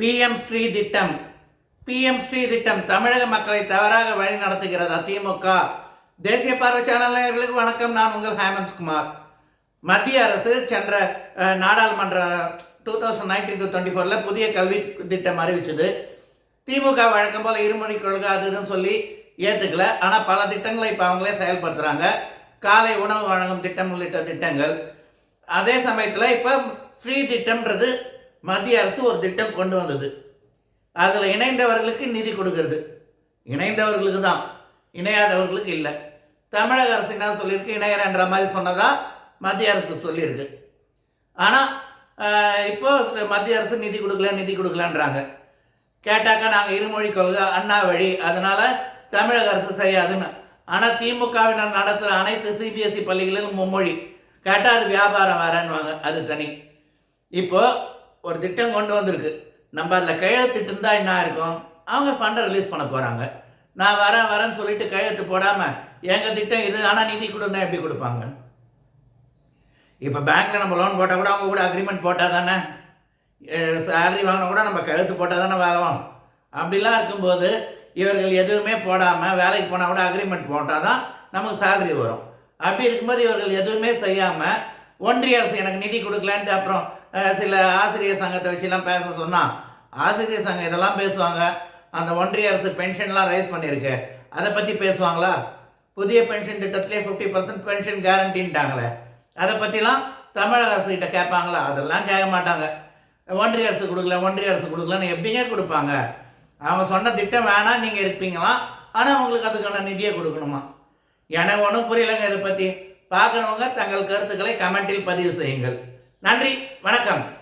PM Sri திட்டம் PM Sri திட்டம் தமிழக மக்களை தவறாக வழி நடத்துகிறது திமுக தேசிய பார்வை சேனல் வணக்கம். நான் உங்கள் ஹேமந்த் குமார். மத்திய அரசு சென்ற நாடாளுமன்ற two thousand nineteen to twenty ஃபோரில் புதிய கல்வி திட்டம் அறிவிச்சது. திமுக வழக்கம் போல் இருமொழி கொள்கை அதுன்னு சொல்லி ஏற்றுக்கல ஆனால் பல திட்டங்களை இப்போ அவங்களே செயல்படுத்துகிறாங்க காலை உணவு வழங்கும் திட்டம் உள்ளிட்ட திட்டங்கள். அதே சமயத்தில் இப்போ ஸ்ரீ திட்டம்ன்றது மத்திய அரசு ஒரு திட்டம் கொண்டு வந்தது. அதில் இணைந்தவர்களுக்கு நிதி கொடுக்கறது. இணைந்தவர்களுக்கு தான். இணையாதவர்களுக்கு இல்லை. தமிழக அரசு என்ன சொல்லியிருக்கு? இணையரன்ற மாதிரி சொன்னதாக மத்திய அரசு சொல்லியிருக்கு. ஆனால் இப்போ மத்திய அரசு நிதி கொடுக்கல நிதி கொடுக்கலான்றாங்க. கேட்டாக்கா நாங்கள் இருமொழி கொள்கை அண்ணா வழி அதனால் தமிழக அரசு செய்யாதுன்னு. ஆனால் திமுகவினர் நடத்துகிற அனைத்து சிபிஎஸ்சி பள்ளிகளிலும் மும்மொழி. கேட்டால் அது வியாபாரம் வரேன்னுவாங்க அது தனி. இப்போது ஒரு திட்டம் கொண்டு வந்திருக்கு. நம்ம அதில் கையெழுத்திட்டு இருந்தால் என்ன இருக்கும் அவங்க ஃபண்டை ரிலீஸ் பண்ண போகிறாங்க நான் வரேன் வரேன்னு சொல்லிட்டு கையெழுத்து போடாமல் எங்கள் திட்டம் இது? ஆனால் நிதி கொடுன்னா எப்படி கொடுப்பாங்க? இப்போ பேங்க்கில் நம்ம லோன் போட்டால் கூட அவங்க கூட அக்ரிமெண்ட் போட்டால் தானே? சேலரி வாங்கினா கூட நம்ம கையெழுத்து போட்டால் தானே வாங்குவோம். வாங்கணும் அப்படிலாம் இருக்கும்போது இவர்கள் எதுவுமே போடாமல் வேலைக்கு போனால் கூட அக்ரிமெண்ட் போட்டால் தான் நமக்கு சேலரி வரும். அப்படி இருக்கும்போது இவர்கள் எதுவுமே செய்யாமல் ஒன்றிய அரசு எனக்கு நிதி கொடுக்கலான்ட்டு அப்புறம் சில ஆசிரியர் சங்கத்தை வச்சுலாம் பேச சொன்னால் ஆசிரியர் சங்கம் இதெல்லாம் பேசுவாங்க. அந்த ஒன்றிய அரசு பென்ஷன்லாம் ரைஸ் பண்ணியிருக்கு. அதை பற்றி பேசுவாங்களா? புதிய பென்ஷன் திட்டத்திலே ஃபிஃப்டி பர்சன்ட் பென்ஷன் கேரண்டின்ட்டாங்களே அதை பற்றிலாம் தமிழக அரசு கிட்ட கேட்பாங்களா? அதெல்லாம் கேட்க மாட்டாங்க. ஒன்றிய அரசு கொடுக்கல ஒன்றிய அரசு கொடுக்கலன்னு எப்படிங்க கொடுப்பாங்க? அவங்க சொன்ன திட்டம் வேணாம் நீங்கள் இருப்பீங்களாம் ஆனால் உங்களுக்கு அதுக்கான நிதியை கொடுக்கணுமா? எனக்கு ஒன்றும் புரியலைங்க இதை பற்றி பார்க்குறவங்க தங்கள் கருத்துக்களை கமெண்டில் பதிவு செய்யுங்கள். நன்றி வணக்கம்.